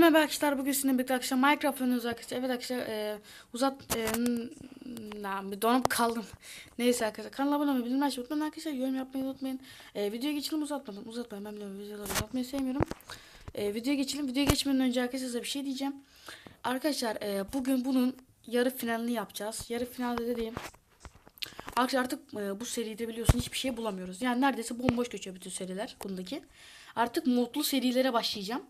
merhaba arkadaşlar. Bugün sizinle birlikte arkadaşlar Minecraft oynuyoruz arkadaşlar. Evet arkadaşlar e, uzat... E, na, bir donup kaldım. Neyse arkadaşlar kanala abone olmayı bilmeyi unutmayın arkadaşlar. Yorum yapmayı unutmayın. E, videoya geçelim uzatmadım. Uzatmayın ben biliyorum videoları uzatmayı sevmiyorum. E, videoya geçelim. Videoya geçmeden önce arkadaşlar size bir şey diyeceğim. Arkadaşlar e, bugün bunun yarı finalini yapacağız. Yarı finalde dediğim Arkadaşlar artık e, bu seride biliyorsun hiçbir şey bulamıyoruz. Yani neredeyse bomboş geçiyor bütün seriler bundaki. Artık modlu serilere başlayacağım.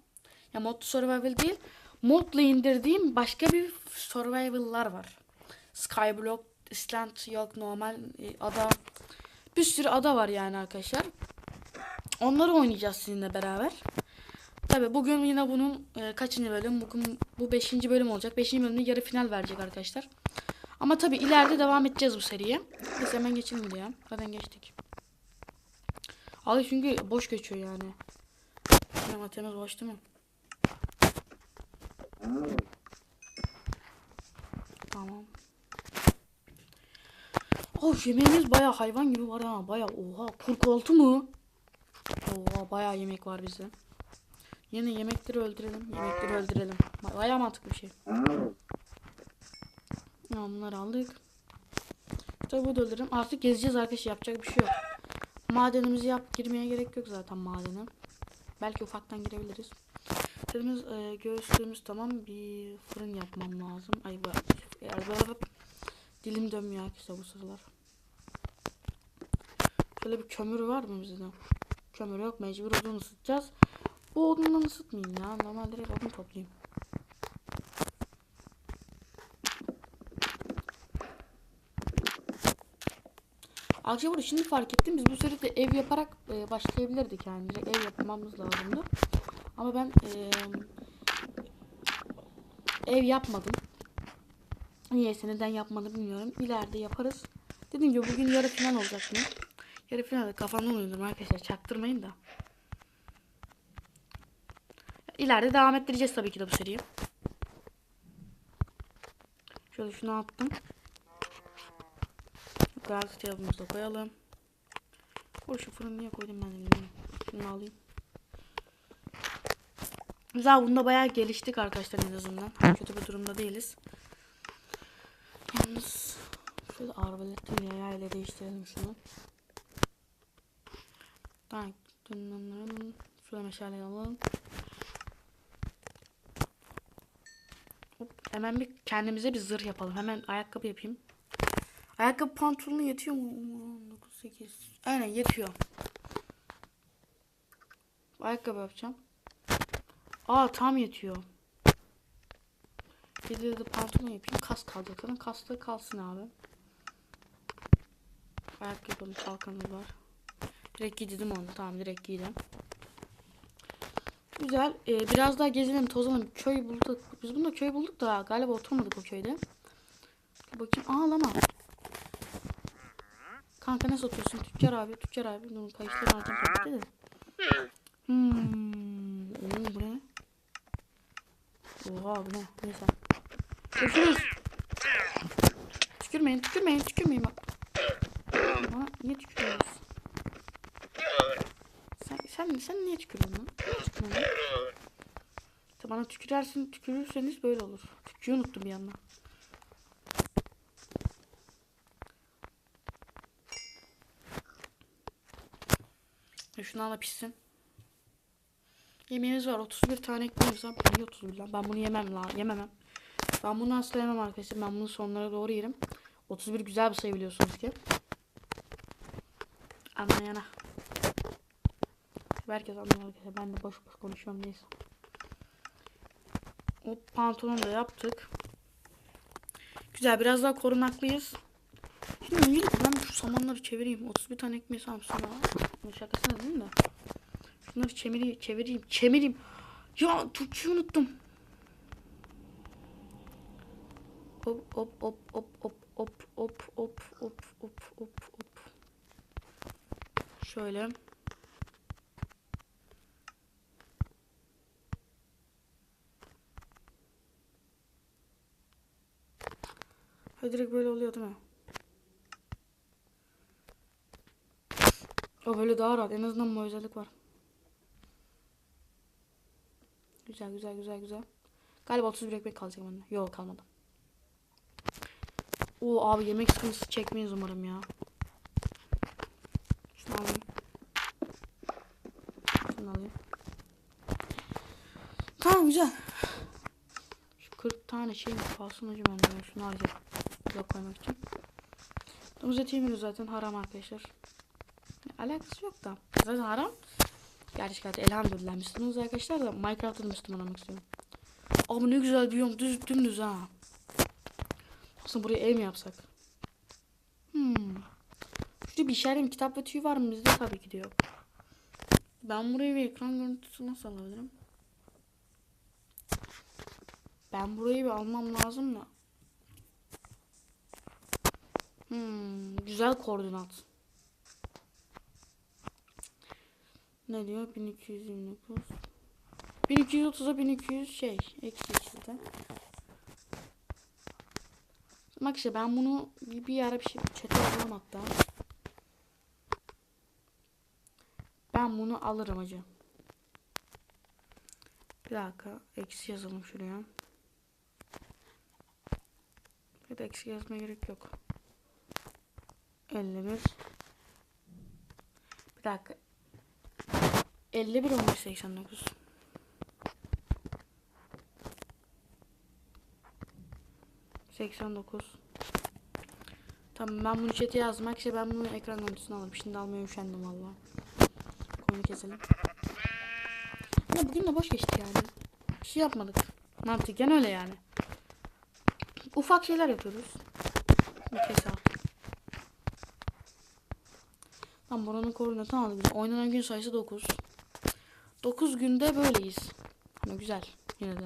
Ya modlu survival değil. Modla indirdiğim başka bir survival'lar var. Skyblock, Island yok normal e, ada. Bir sürü ada var yani arkadaşlar. Onları oynayacağız sizinle beraber. Tabi bugün yine bunun e, kaçıncı bölüm? Bugün bu 5. bölüm olacak. 5. bölümde yarı final verecek arkadaşlar. Ama tabi ileride devam edeceğiz bu seriye. Biz hemen geçelim ya. Zaten geçtik. Abi çünkü boş geçiyor yani. Ama temiz boş değil mi? Tamam. Of yemeğimiz baya hayvan gibi var ha. Baya oha 46 mı? Oha baya yemek var bizde. Yine yemekleri öldürelim. Yemekleri öldürelim. Baya mantıklı bir şey. Ya bunları aldık. Tabi bu öldürelim. Artık gezeceğiz arkadaşlar. Yapacak bir şey yok. Madenimizi yap. Girmeye gerek yok zaten madene. Belki ufaktan girebiliriz. Dediğimiz e, göğüslüğümüz tamam. Bir fırın yapmam lazım. Ay bu- dilim dönmüyor arkadaşlar bu sıralar. Şöyle bir kömür var mı bizde? Kömür yok. Mecbur odun ısıtacağız. Bu odundan ısıtmayayım ya. Normal direkt odun toplayayım. Akşam burada şimdi fark ettim. Biz bu seride ev yaparak e, başlayabilirdik yani. Ev yapmamız lazımdı. Ama ben e, ev yapmadım. Niyeyse neden yapmadım bilmiyorum. İleride yaparız. Dediğim gibi bugün yarı final olacak mı? Yarı finalde kafamdan oynuyorum arkadaşlar. Çaktırmayın da. İleride devam ettireceğiz tabii ki de bu seriyi. Şöyle şunu attım. Cevabımızı da koyalım. O şu fırını niye koydum ben bilmiyorum. Şunu alayım. Güzel bunda bayağı geliştik arkadaşlar en azından. Kötü bir durumda değiliz. Yalnız şöyle arbaletle yayayla değiştirelim şunu. Tamam. Şöyle meşale alalım. Hop, hemen bir kendimize bir zırh yapalım. Hemen ayakkabı yapayım. Ayakkabı pantolonu yetiyor mu? 9 8. Aynen yetiyor. Ayakkabı yapacağım. Aa tam yetiyor. Bir de, de pantolon yapayım. Kas kalacak. Zaten kaslı kalsın abi. Ayakkabının kalkanı var. Direkt giydim onu. Tamam direkt giydim. Güzel. Ee, biraz daha gezelim tozalım. Köy bulduk. Biz bunda köy bulduk da galiba oturmadık o köyde. Bakayım. Aa lama. Kanka ne satıyorsun? Tüccar abi, tüccar abi. Dur kayışları alacağım tabii de. Hmm. Oo, bu? Oha bu ne? Neyse. Görüşürüz. Tükürmeyin, tükürmeyin, tükürmeyin bak. Bana niye tükürüyorsun? Sen, sen, sen niye tükürüyorsun? Niye tükürüyorsun? İşte bana tükürersin, tükürürseniz böyle olur. Tükürüğü unuttum bir yandan. Ya Şunu ala pişsin. Yemeğimiz var. 31 tane ekmeğimiz var. Niye 31 lan? Ben bunu yemem la. Yememem. Ben bunu asla yemem arkadaşlar. Ben bunu sonlara doğru yerim. 31 güzel bir sayı biliyorsunuz ki. Anlayana. Herkes anlıyor arkadaşlar. Ben de boş boş konuşuyorum neyse. O pantolonu da yaptık. Güzel biraz daha korunaklıyız. Şimdi öncelikle ben şu samanları çevireyim. 31 tane ekmeği. Bu Şakasına değil mi? Şunları çevireyim, çevireyim, çevireyim. Ya Türkçeyi unuttum. Hop hop hop hop hop hop hop hop hop hop hop hop. Şöyle. Ha direkt böyle oluyor değil mi? O böyle daha rahat. En azından bu özellik var. Güzel güzel güzel güzel. Galiba 31 ekmek kalacak bende. Yok kalmadı. Oo abi yemek sıkıntısı çekmeyiz umarım ya. Şunu alayım. Şunu alayım. Tamam güzel. Şu 40 tane şey mi kalsın hocam bende ya. Şunu alacağım. Burada koymak için. Domuz eti yemiyoruz zaten haram arkadaşlar. Alakası yok da. Zaten haram. Gerçi elhamdülillah Müslümanız arkadaşlar da Minecraft'ta Müslüman olmak istiyorum. Abi ne güzel diyorum düz dümdüz ha. Aslında buraya ev mi yapsak? Hmm. Şurada bir işaretim kitap ve tüy var mı bizde tabii ki de yok. Ben buraya bir ekran görüntüsü nasıl alabilirim? Ben burayı bir almam lazım da. Hmm, güzel koordinat. Ne diyor? 1229. 1230'a 1200 şey. Eksi işte. Bak işte ben bunu bir, bir ara bir şey çete yazalım hatta. Ben bunu alırım hacı. Bir dakika. Eksi yazalım şuraya. Ya da eksi yazmaya gerek yok. 51 Bir dakika. 51 11 89 89 Tamam ben bunu chat'e yazmak işte ben bunu ekran görüntüsünü alırım. Şimdi almaya üşendim valla. Konuyu keselim. Ya bugün de boş geçti yani. Bir şey yapmadık. Mantıken öyle yani. Ufak şeyler yapıyoruz. Bir artık. Tamam buranın koordinatını aldık. biz. Oynanan gün sayısı 9. 9 günde böyleyiz. Ama güzel yine de.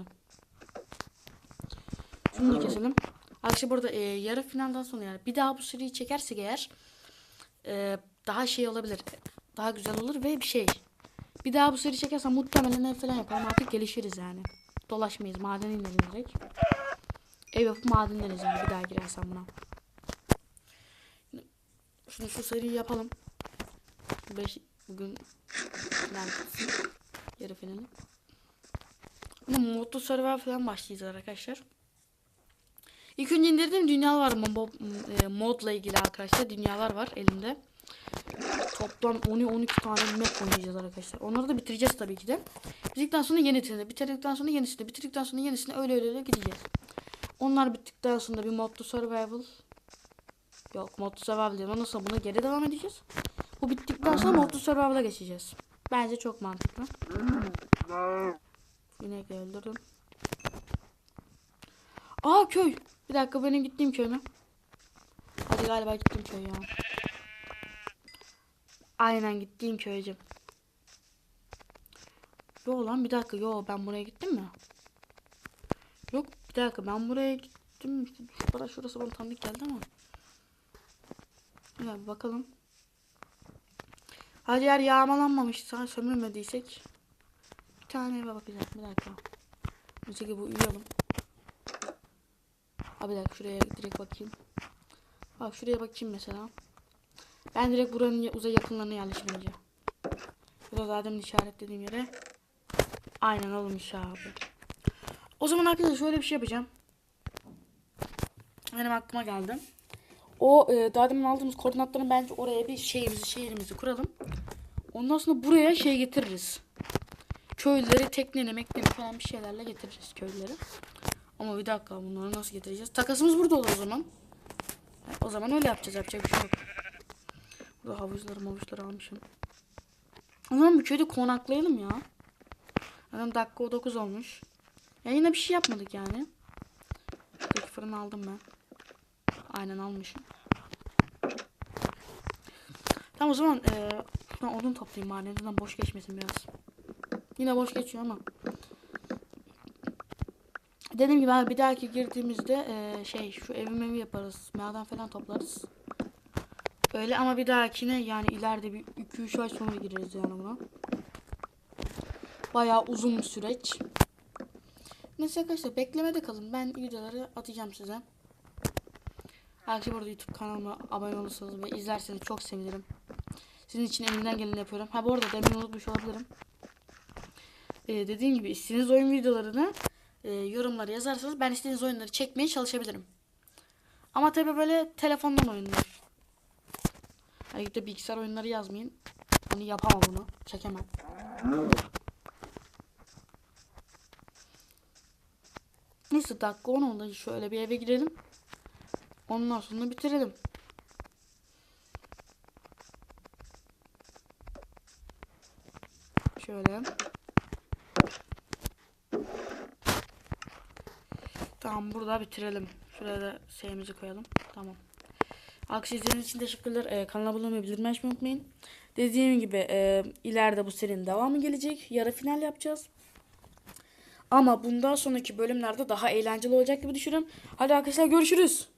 Şunu da keselim. Arkadaşlar burada e, yarı finalden sonra yani bir daha bu seriyi çekersek eğer e, daha şey olabilir. Daha güzel olur ve bir şey. Bir daha bu seri çekersem muhtemelen ev falan yaparım. Artık gelişiriz yani. Dolaşmayız. Maden direkt. Ev yapıp maden yani bir daha girersem buna. Şunu şu seriyi yapalım. 5 bugün bitsin. Yarı finali. Ama modlu server falan başlayacağız arkadaşlar. İlk önce indirdiğim dünyalar var. Mod, e, modla ilgili arkadaşlar dünyalar var elimde. Toplam 10-12 tane map oynayacağız arkadaşlar. Onları da bitireceğiz tabii ki de. Bitirdikten sonra yenisini, bitirdikten sonra yenisini, bitirdikten sonra yenisini öyle öyle öyle gideceğiz. Onlar bittikten sonra bir modlu survival Yok modlu survival değil. Ondan sonra buna geri devam edeceğiz. Bu bittikten sonra modlu survival'a geçeceğiz. Bence çok mantıklı. Yine öldürdüm. Aa köy. Bir dakika benim gittiğim köy mü? Hadi galiba gittiğim köy ya. Aynen gittiğim köycüm. Yo lan bir dakika yo ben buraya gittim mi? Yok bir dakika ben buraya gittim. Para şurası bana tanıdık geldi ama. Ya bakalım. Hadi yer yağmalanmamışsa sömürmediysek. Bir tane eve bakacağım bir dakika. Öteki bu uyuyalım. Abi bir dakika şuraya direkt bakayım. Bak şuraya bakayım mesela. Ben direkt buranın uzay yakınlarına yerleşmeyeceğim. Bu da zaten işaretlediğim yere. Aynen olmuş abi. O zaman arkadaşlar şöyle bir şey yapacağım. Benim aklıma geldi. O e, daha demin aldığımız koordinatların bence oraya bir şeyimizi şehrimizi kuralım. Ondan sonra buraya şey getiririz. Köyleri tekneyle mekneyle falan bir şeylerle getiririz köyleri. Ama bir dakika bunları nasıl getireceğiz? Takasımız burada olur o zaman. O zaman öyle yapacağız. Yapacak bir şey yok. Burada havuçları mavuçları almışım. O zaman bu köyde konaklayalım ya. Zaten dakika o 9 olmuş. Ya yine bir şey yapmadık yani. Peki fırın aldım ben. Aynen almışım. Tamam o zaman e, şuradan odun toplayayım bari. Neden boş geçmesin biraz. Yine boş geçiyor ama. Dediğim gibi abi bir dahaki girdiğimizde e, şey şu evi mevi yaparız. Maden falan toplarız. Öyle ama bir dahakine yani ileride bir 2-3 ay sonra gireriz yani buna. Bayağı uzun bir süreç. Neyse arkadaşlar beklemede kalın. Ben videoları atacağım size. Arkadaşlar burada YouTube kanalıma abone olursanız ve izlerseniz çok sevinirim. Sizin için elimden geleni yapıyorum. Ha bu arada demin unutmuş olabilirim. e, dediğim gibi istediğiniz oyun videolarını e, yorumlara yazarsanız ben istediğiniz oyunları çekmeye çalışabilirim. Ama tabi böyle telefondan oyunlar. Hani de bilgisayar oyunları yazmayın. Hani yapamam bunu. Çekemem. Neyse dakika 10 oldu. Şöyle bir eve girelim. Ondan sonra bitirelim. Şöyle. Tamam burada bitirelim. Şuraya da şeyimizi koyalım. Tamam. Arkadaşlar izlediğiniz için teşekkürler. Ee, kanala abone olmayı, bildirim unutmayın. Dediğim gibi e, ileride bu serinin devamı gelecek. Yarı final yapacağız. Ama bundan sonraki bölümlerde daha eğlenceli olacak gibi düşünüyorum. Hadi arkadaşlar görüşürüz.